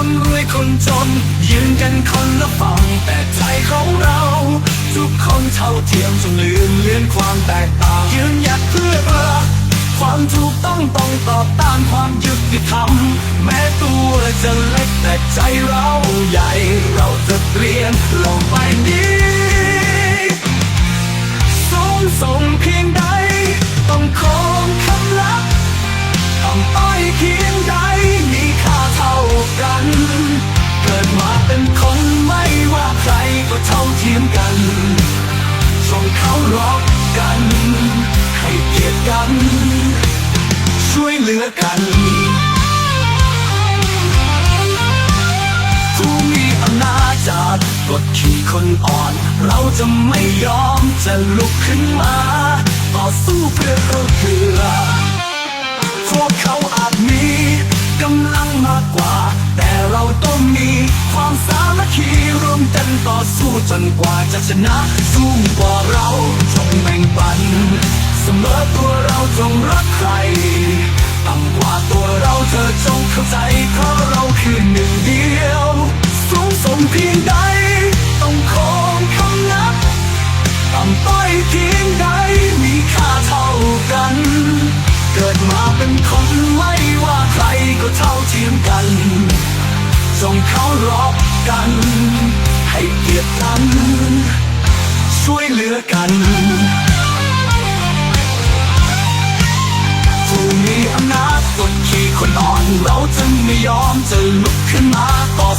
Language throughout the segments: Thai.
คนรวยคนจน ยืนกันคนละฝั่งแต่ใจของเรา ทุกคนเท่าเทียมจนลืมเลือนความแตกต่างยืนหยัดเพื่อเพื่อความถูกต้องต้องตอบต้านความยุติธรรม แม้ตัวจะเล็กแต่ใจเราใหญ่ เราจะเปลี่ยนโลกใบนี้สูงส่งเพียงใด ต้องคงคำลับต้องต้อยเพียงใด กัน เกิดมาเป็นคนไม่ว่าใครก็เท่าเทียมกันจงเขารบกัน ให้เกียรติกัน ช่วยเหลือกันผู้มีอำนาจจากกดขี่คนอ่อน เราจะไม่ยอมจะลุกขึ้นมา ต่อสู้เพื่อเราเพื่อพวกเขาอาจมีกำลังมากกว่า แต่เราต้องมีความสามัคคีรวมกันต่อสู้จนกว่าจะชนะสู้กว่าเราจงแบ่งปัน เสมอตัวเราจงรักใครต่ำกว่าตัวเราเธอจงเข้าใจเพราะเราคือหนึ่งเดียว สูงส่งเพียงใด ต้องคงคำนับต่ำต้อยเพียงใดมีค่าเท่ากัน เกิดมาเป็นคนไม่ว่าใครก็เท่าเทียมกันจงเคารพกัน ให้เกียรติกัน ช่วยเหลือกันผู้มีอำนาจกดขี่คนอ่อน เราจะไม่ยอมจะลุกขึ้น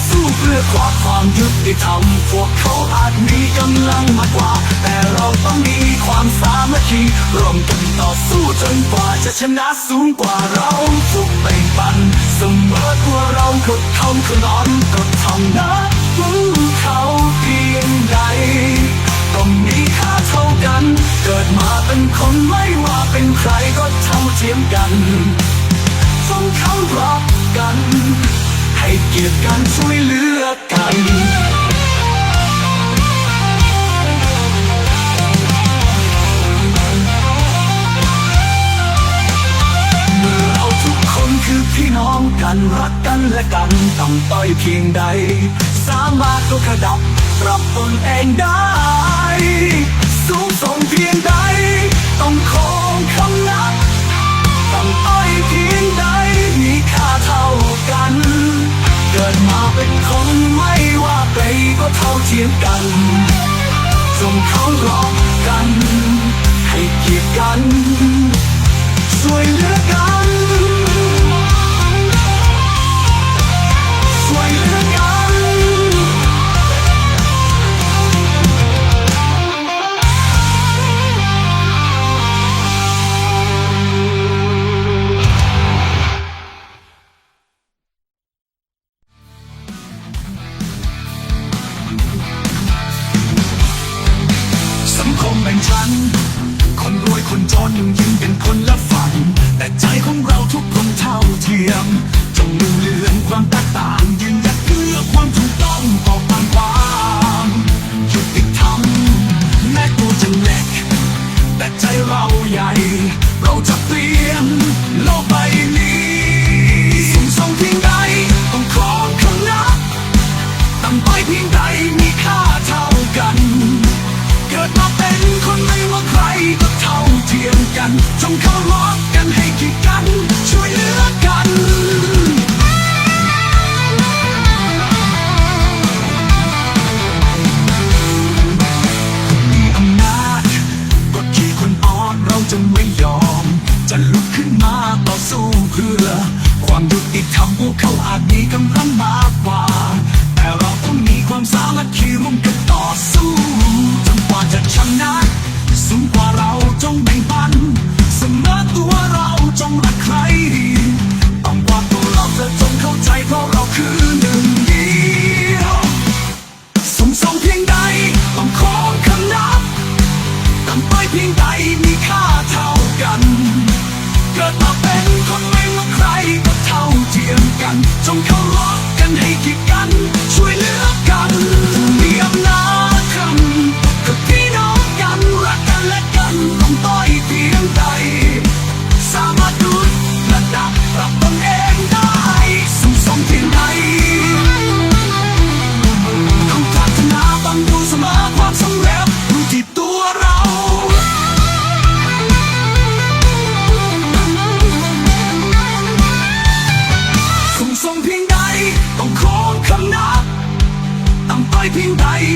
สู้เพื่อความความยุติธรรม พวกเขาอาจมีกำลังมากกว่า แต่เราต้องมีความสามัคคีร่วมกันต่อสู้จนกว่าจะชนะสูงกว่าเราทุกแบ่ปันเสมอตัวเรากดทำคนอ่อนกดทำนะรู้เขาเพียงใดต้องมีค่าเท่ากัน เกิดมาเป็นคนไม่ว่าเป็นใครก็เท่าเทียมกันจงเขารักกัน ให้เกียรติกันช่วยเหลือกันเมื่อเราทุกคนคือพี่น้องกันรักกันและกันต่ำต้อยเพียงใด สามารถก็ขดับปรับตนเองได้ สูงส่งเพียงใด ต้องคงคำนับต่ำต้อยเพียงใด มีค่าเท่ากัน เกิดมาเป็นคนไม่ว่าใครก็เท่าเทียมกันจงเคารพกัน ให้เกียรติกัน ช่วยเหลือกัน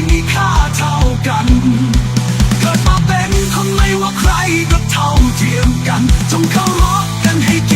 มีค่าเท่ากัน เกิดมาเป็นคนไม่ว่าใครก็เท่าเทียมกันจงเคารพกันให้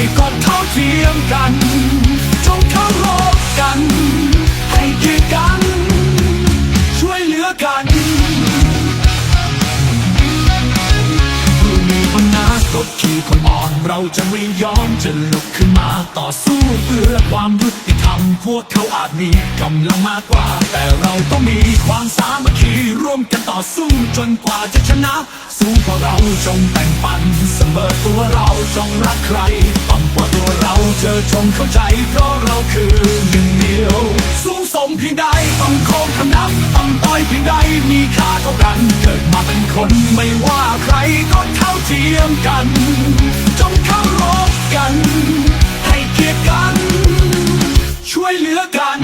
ให้ก็เท่าเทียมกันจงเคารพกัน ให้เกียรติกัน ช่วยเหลือกัน ดขี่คนอ่อนเราจะไม่ยอมจะลุกขึ้นมาต่อสู้เพื่อความยุติธรรมพวกเขาอาจมีกำลังมากกว่า แต่เราต้องมีความสามัคคีร่วมกันต่อสู้จนกว่าจะชนะ สู้เพราะเราจงแบ่งปันเสมอตัวเราจงรักใครต่ำกว่าตัวเราเธอจงเข้าใจ เพราะเราคือหนึ่งเดียว สูงส่งเพียงใดต้องโค้งคำนับต้องต้อยเพียงใดมีค่าเท่ากัน เกิดมาเป็นคนไม่ว่าใครก็เท่าเทียมกันจงเคารพกัน ให้เกียรติกัน ช่วยเหลือกัน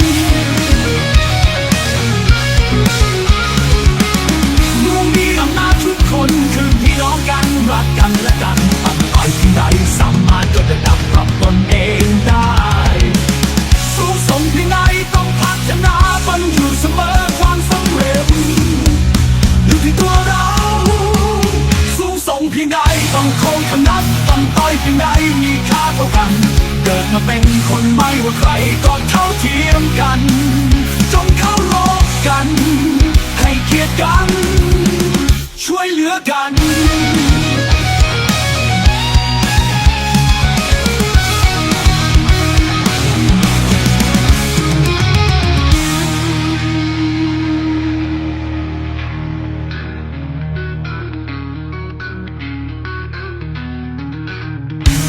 ต้อยเพียงใดมีค่าเท่ากัน เกิดมาเป็นคนไม่ว่าใครก็เท่าเทียมกัน จงเข้ารพกัน ให้เกียรติกัน ช่วยเหลือกัน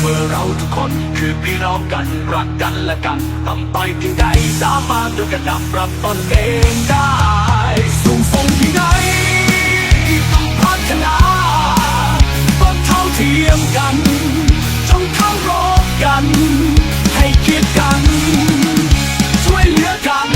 มื่อเราทุกคนคือพี่น้องกันรักกันและกันต้องต่อยเพียงใดสามารถด้วยกันดับรับตนเองได้สูงส่งเพียงใดต้องพัฒนาต้องเท่าเทียมกันจงเคารพกัน ให้เกียรติกัน ช่วยเหลือกัน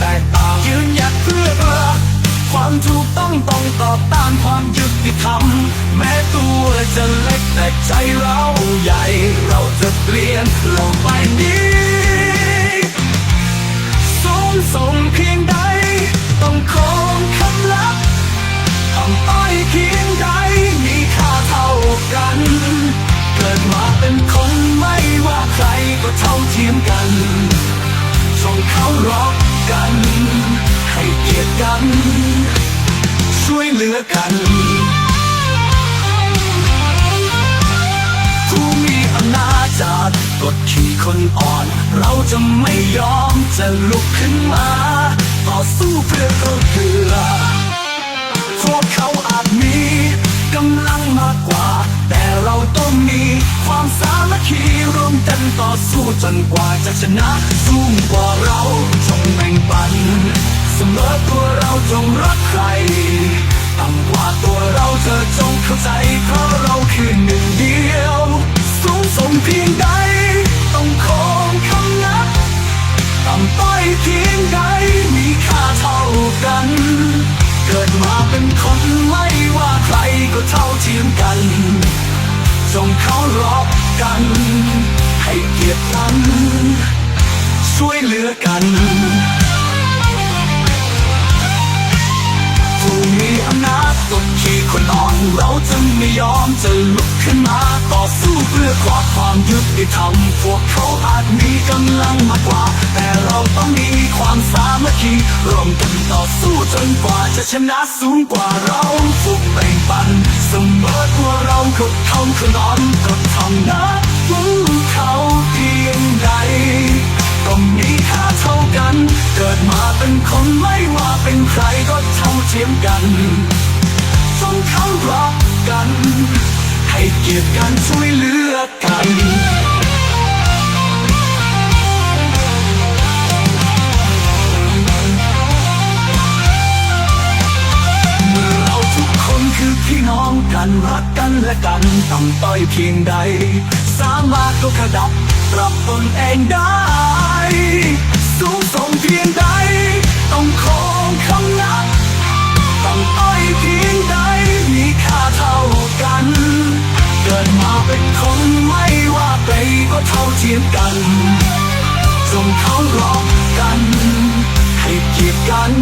แตกต่างยืนหยัดเพื่อรักความถูกต้องต้องตอบต้านความยุติธรรม แม้ตัวจะเล็กแต่ใจเราใหญ่ เราจะเปลี่ยนโลกใบนี้สูงส่งเพียงใด ต้องคงคำลับทำต้อยเพียงใดมีค่าเท่ากัน เกิดมาเป็นคนไม่ว่าใครก็เท่าเทียมกันจงเคารพกั น ให้เกียรติกัน ช่วยเหลือกันผู้มีอำนาจจากกดขี่คนอ่อน เราจะไม่ยอมจะลุกขึ้นมา ต่อสู้เพื่อเขาเพื่อพวกเขาอาจมี กำลังมากกว่า แต่เราต้องมีความสามัคคีร่วมกันต่อสู้จนกว่าจะชนะสู้กว่าเราจงแบ่งปันเสมอตัวเราจงรักใครต่ำกว่าตัวเราเธอจงเข้าใจเพราะเราคือหนึ่งเดียว สูงส่งเพียงใด ต้องคงคำนับต่ำต้อยเพียงใดมีค่าเท่ากัน เกิดมาเป็นคนไม่ว่าใครก็เท่าเทียมกันจงเคารพกัน ให้เกียรติกัน ช่วยเหลือกัน ดขี่คนอ่อนเราจะไม่ยอมจะลุกขึ้นมาต่อสู้เพื่อขอความยุติธรรมพวกเขาอาจมีกำลังมากกว่า แต่เราต้องมีความสามัคคีร่วมกันต่อสู้จนกว่าจะชนะสูงกว่าเราฟุกแบ่งปันเสมอตัวเราก็เท่าคนอ่อนก็ท่านั้นเขาเพียงใดก็มีค่าเท่ากัน เกิดมาเป็นคนไม่ว่าเป็นใครก็เท่าเทียมกัน จงเคารพกัน ให้เกียรติกันช่วยเหลือกันเราทุกคนคือพี่น้องกันรักกันและกันต่ำต้อยเพียงใด สามารถก็ขดับปรับตนเองได้สูงส่งเพียงใด ต้องคงคำนับ ต่ำต้อยเพียงใดมีค่าเท่ากัน เกิดมาเป็นคนไม่ว่าไปก็เท่าเทียมกันจงเคารพกัน ให้เกียรติกัน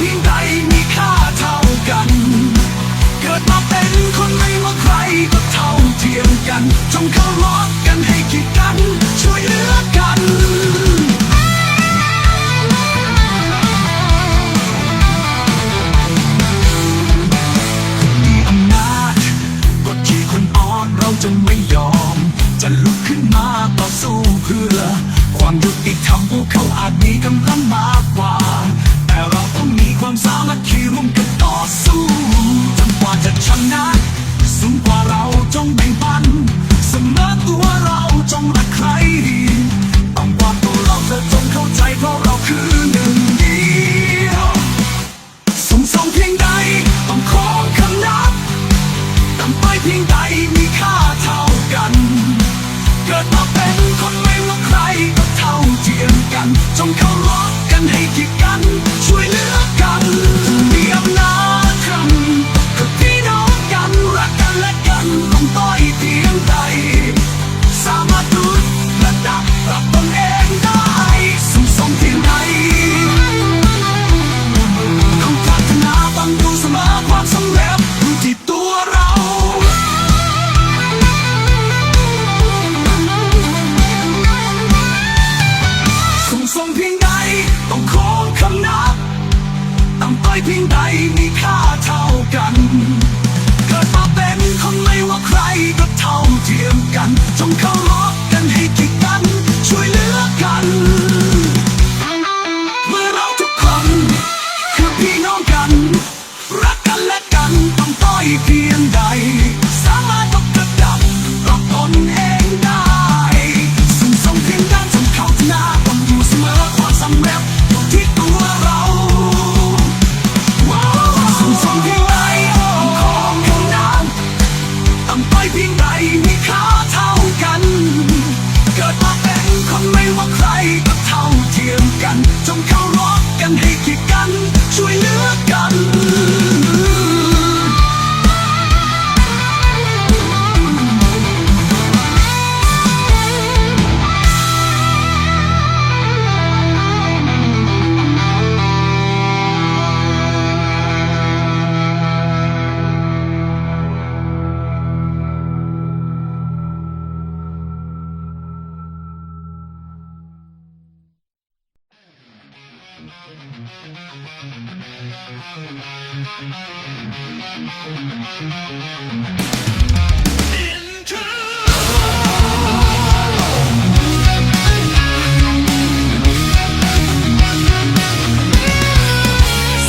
เพียงใดมีค่าเท่ากัน เกิดมาเป็นคนไม่ว่าใครก็เท่าเทียมกัน จงเคารพกันให้เกียรติกัน ช่วยเหลือกันมีอำนาจกดขี่คนอ่อนเราจะไม่ยอม จะลุกขึ้นมาต่อสู้เพื่อ ความยุติธรรมพวกเขาอาจมีกำลังมากกว่า แต่เราต้องมีความสามัคคีร่วมกันต่อสู้จนกว่าจะชนะสูงกว่าเราจงแบ่งปันเสมอตัวเราจงรักใครต่ำกว่าตัวเราเธอจงเข้าใจเพราะเราคือหนึ่งเดียว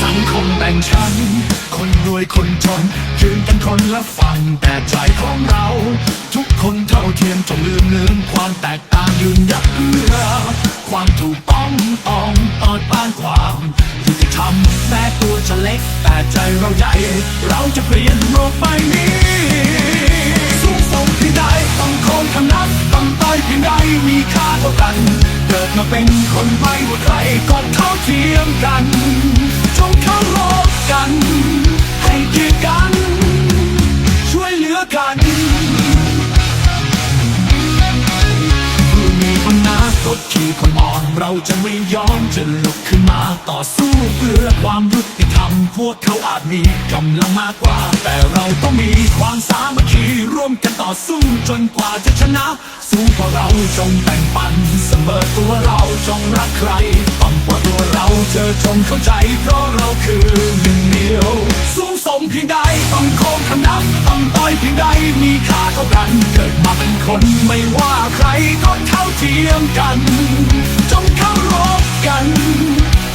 สังคมแบ่งชั้น คนรวยคนจนยืนกันคนละฝั่งแต่ใจ ปลี่ยนโลกใบนี้สูงส่งเพียงใดต้องโค้งคำนับต้องต้อยเพียงใดมีค่าเท่ากัน เกิดมาเป็นคนไม่ว่าใครก็เท่าเทียมกันจงเคารพกัน ให้เกียรติกัน ดขี่คนอ่อนเราจะไม่ยอมจะลุกขึ้นมาต่อสู้เพื่อความยุติธรรมพวกเขาอาจมีกำลังมากกว่า แต่เราต้องมีความสามัคคีร่วมกันต่อสู้จนกว่าจะชนะ สู้เพราะเราจงแบ่งปันเสมอตัวเราจงรักใครต่ำกว่าตัวเราเธอจงเข้าใจ เพราะเราคือหนึ่งเดียวสูง ส่งเพียงใดต้องโค้งคำนับต้องต้อยเพียงใดมีค่าเท่ากัน เกิดมาเป็นคนไม่ว่าใครก็เท่าเทียมกัน จงเคารพกัน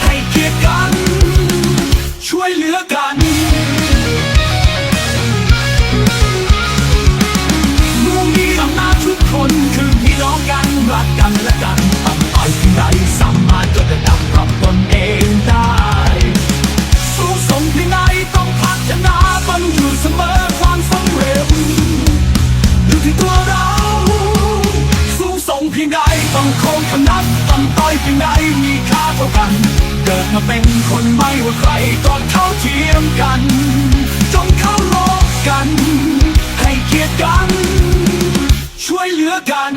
ให้เกียรติกัน ช่วยเหลือกันผู้มีอำนาจทุกคนคือพี่น้องกันรักกันและกันต่ำต้อยเพียงใดสามารถยกระดับปรับตนเองได้ คำนับต้งต้อยเพียงใดมีค่าเท่ากัน เกิดมาเป็นคนไม่ว่าใครก็เท่าเทียมกัน จงเคารพกัน ให้เกียรติกัน ช่วยเหลือกัน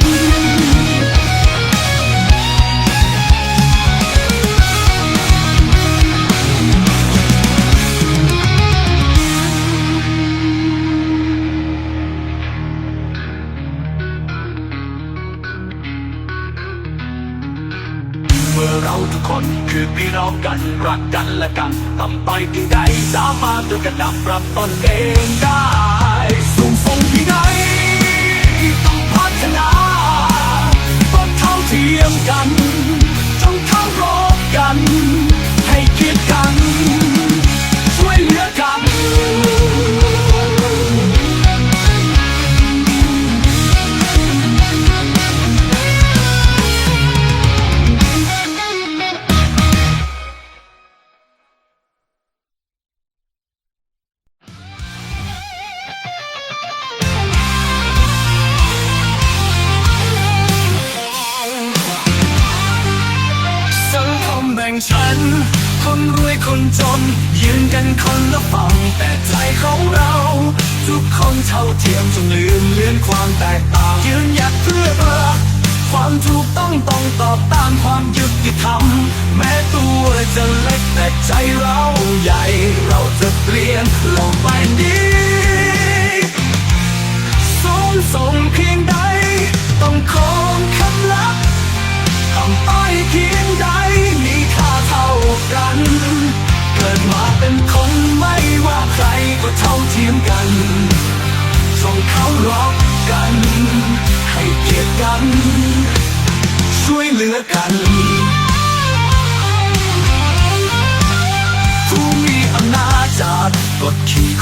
เราทุกคนคือพี่น้องกันรักกันและกันทำไปที่ใดสามารถด้วยกันดับปรับตนเองได้สูงส่งที่ไหนต้องพัฒนาต้องเท่าเทียมกันต้องเคารพกัน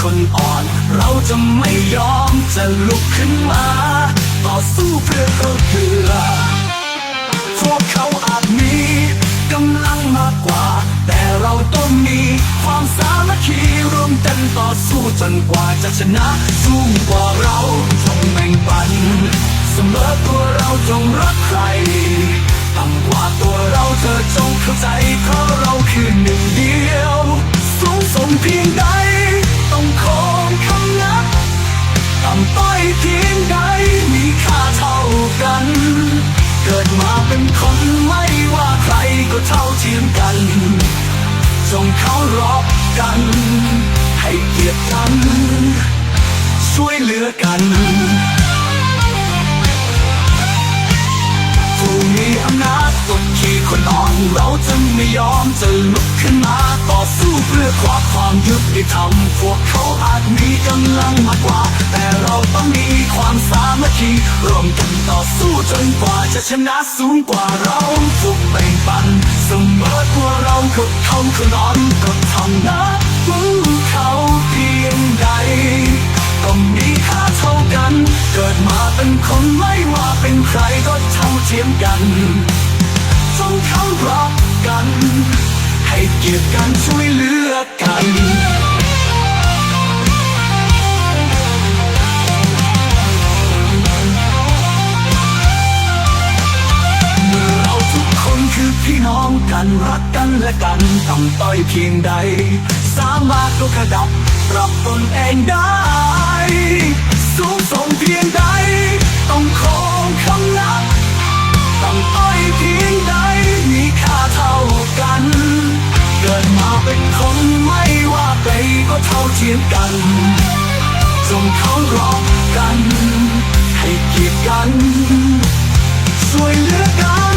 คนอ่อน เราจะไม่ยอมจะลุกขึ้นมา ต่อสู้เพื่อเขาเพื่อพวกเขาอาจมีกำลังมากกว่า แต่เราต้องมีความสามัคคีรวมกันต่อสู้จนกว่าจะชนะสู้กว่าเราจงแบ่งปันเสมอตัวเราจงรักใครต่ำกว่าตัวเราเธอจงเข้าใจเพราะเราคือหนึ่งเดียวสูงส่งเพียงใด ต่ำต้อยเพียงใดมีค่าเท่ากัน เกิดมาเป็นคนไม่ว่าใครก็เท่าเทียมกัน จงเคารพกัน ให้เกียรติกัน ช่วยเหลือกันำนาจกดขี่คนอ่อนเราจะไม่ยอมจะลุกขึ้นมาต่อสู้เพื่อความความยุติธรรมพวกเขาอาจมีกำลังมากกว่า แต่เราต้องมีความสามัคคีร่วมกันต่อสู้จนกว่าจะชนะสูงกว่าเราทุกแบ่งปันเสมอตัวเราก็เขาคนอ่อนก็ทำนะมึงเขาเพียงใดต้องมีค่าเท่ากัน เกิดมาเป็นคนไม่ว่าเป็นใครก็เท่าเทียมกัน จงเคารพกัน ให้เกียรติกันช่วยเหลือกันเมื่อเราทุกคนคือพี่น้องกันรักกันและกันต่ำต้อยเพียงใด สามารถลุกขดับปรับตนเองได้ สูงส่งเพียงใด ต้องคงคำนับต่ำต้อยเพียงใด ท่ากัน เกิดมาเป็นคนไม่ว่าใครก็เท่าเทียมกันจงเคารพกัน ให้เกียรติกัน ช่วยเหลือกัน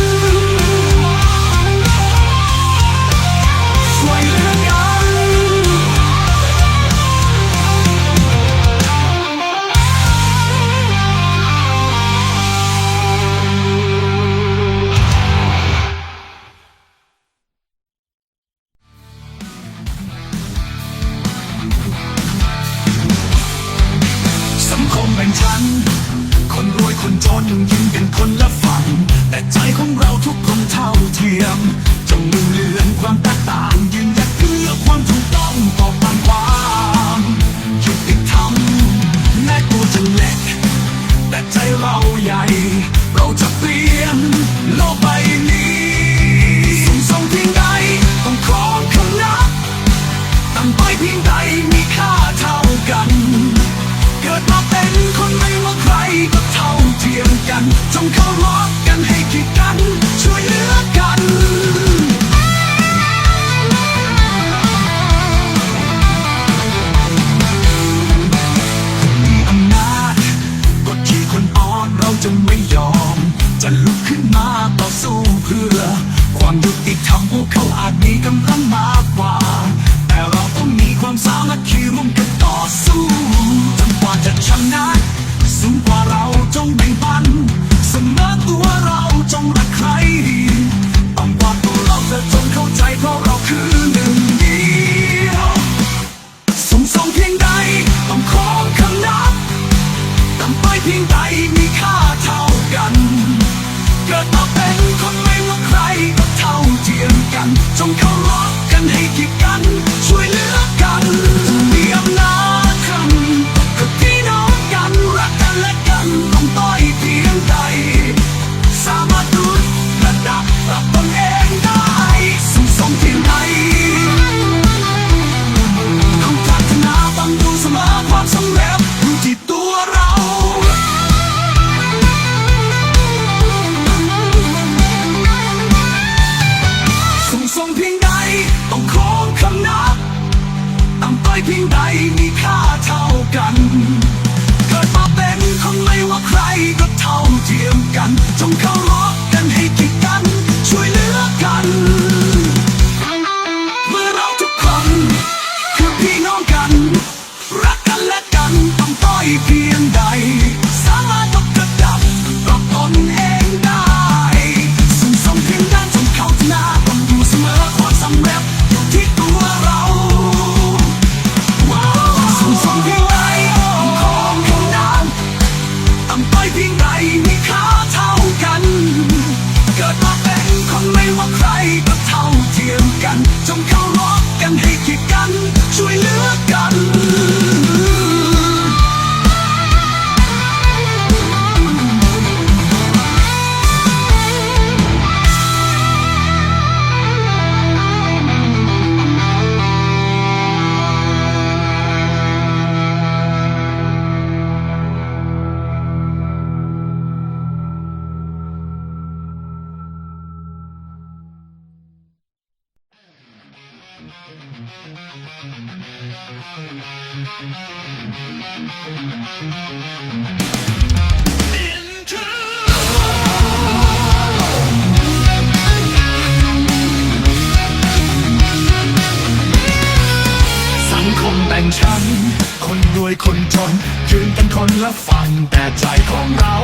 คนละฝั่งแต่ใจของเรา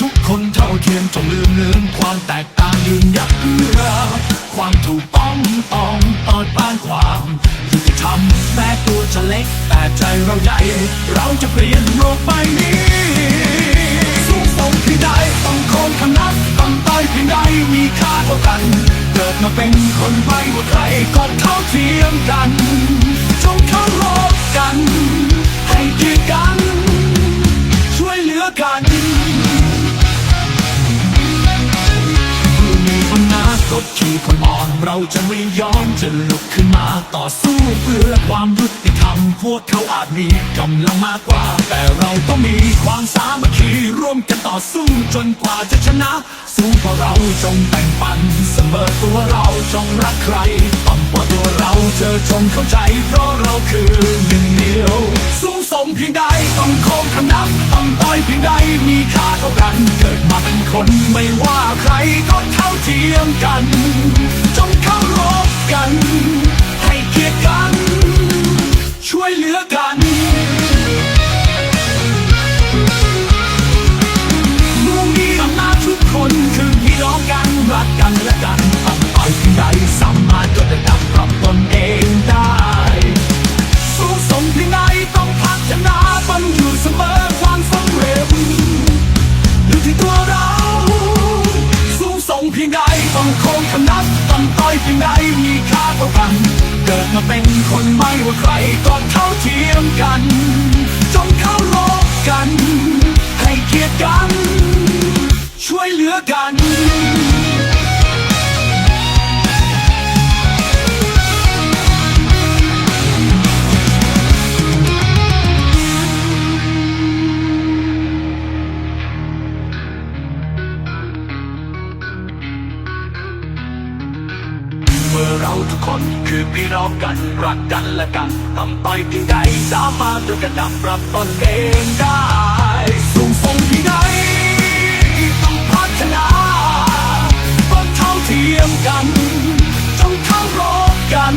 ทุกคนเท่าเทียมจงลืมลืมความแตกต่างยืนหยัดเพื่อความถูกต้องต้องเปิดบ้านความยุติธรรมแม้ตัวจะเล็กแต่ใจเราใหญ่ เราจะเปลี่ยนโลกใบนี้สูงส่งเพียงใดต้องคงคำนับต้องต้อยเพียงใดมีค่าเท่ากัน เกิดมาเป็นคนไม่ว่าใครก็เท่าเทียมกันจงเคารพกัน ให้เกียรติกัน ช่วยเหลือกันผู้มีอำนาจกดขี่คนอ่อนเราจะไม่ยอมจะลุกขึ้นมาต่อสู้เพื่อความยุติธรรมพวกเขาอาจมีกำลังมากกว่า แต่เราต้องมีความสามัคคีร่วมกันต่อสู้จนกว่าจะชนะ สู้เพราะเราจงแบ่งปันเสมอตัวเราจงรักใครต่ำกว่าตัวเราเธอจงเข้าใจ เพราะเราคือหนึ่งเดียวสูง ส่งเพียงใดต้องโค้งคำนับต้องต้อยเพียงใดมีค่าเท่ากัน เกิดมาเป็นคนไม่ว่าใครก็เท่าเทียมกัน จงเคารพกัน ให้เกียรติกัน ช่วยเหลือกันผู้มีอำนาจทุกคนคือพี่น้องกันรักกันและกันทำไปที่ใดสามารถยกระดับปรับตนเอง ต้องโค้งคำนับต้องต้อยเพียงใดมีค่าเท่ากัน เกิดมาเป็นคนไม่ว่าใครก็เท่าเทียมกันจงเคารพกัน ให้เกียรติกัน ช่วยเหลือกัน รักกันและกันทำไปที่ใดสามารถด้วยกันดับปรับตนเองได้สูงส่งที่ใดต้องพัฒนาต้องเท่าเทียมกันต้องเคารพกัน